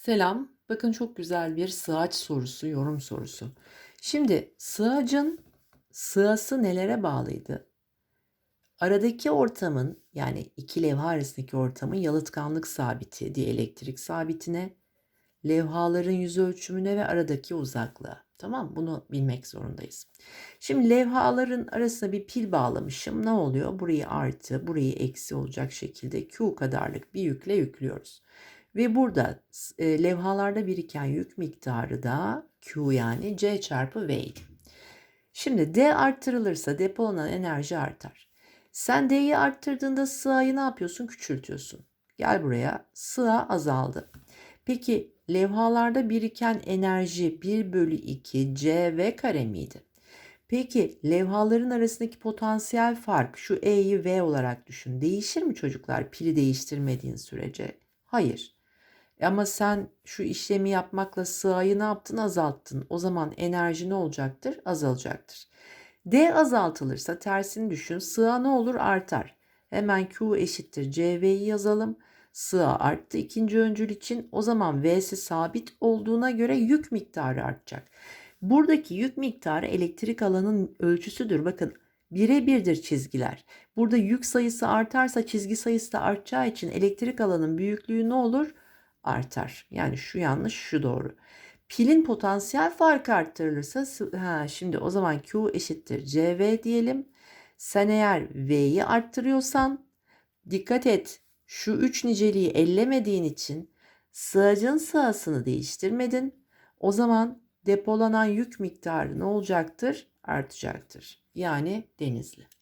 Selam. Bakın çok güzel bir sığaç sorusu, yorum sorusu. Şimdi sığacın sığası nelere bağlıydı? Aradaki ortamın yani iki levha arasındaki ortamın yalıtkanlık sabiti, dielektrik sabitine, levhaların yüz ölçümüne ve aradaki uzaklığa. Tamam bunu bilmek zorundayız. Şimdi levhaların arasına bir pil bağlamışım. Ne oluyor? Burayı artı, burayı eksi olacak şekilde Q kadarlık bir yükle yüklüyoruz. Ve burada e, levhalarda biriken yük miktarı da Q yani C çarpı V'ydi. Şimdi D arttırılırsa depolanan enerji artar. Sen D'yi arttırdığında sığayı ne yapıyorsun? Küçültüyorsun. Gel buraya. Sığa azaldı. Peki levhalarda biriken enerji 1 bölü 2 CV kare miydi? Peki levhaların arasındaki potansiyel fark şu E'yi V olarak düşün. Değişir mi çocuklar pili değiştirmediğin sürece? Hayır. Ama sen şu işlemi yapmakla sığayı ne yaptın? Azalttın. O zaman enerji ne olacaktır? Azalacaktır. D azaltılırsa tersini düşün. Sığa ne olur? Artar. Hemen Q eşittir CV'yi yazalım. Sığa arttı ikinci öncül için. O zaman V'si sabit olduğuna göre yük miktarı artacak. Buradaki yük miktarı elektrik alanın ölçüsüdür. Bakın birebirdir çizgiler. Burada yük sayısı artarsa çizgi sayısı da artacağı için elektrik alanın büyüklüğü ne olur? Artar. Yani şu yanlış, şu doğru. Pilin potansiyel farkı arttırılırsa ha, şimdi o zaman Q eşittir CV diyelim. Sen eğer V'yi arttırıyorsan dikkat et şu üç niceliği ellemediğin için sığacın sığasını değiştirmedin. O zaman depolanan yük miktarı ne olacaktır? Artacaktır. Yani denizli.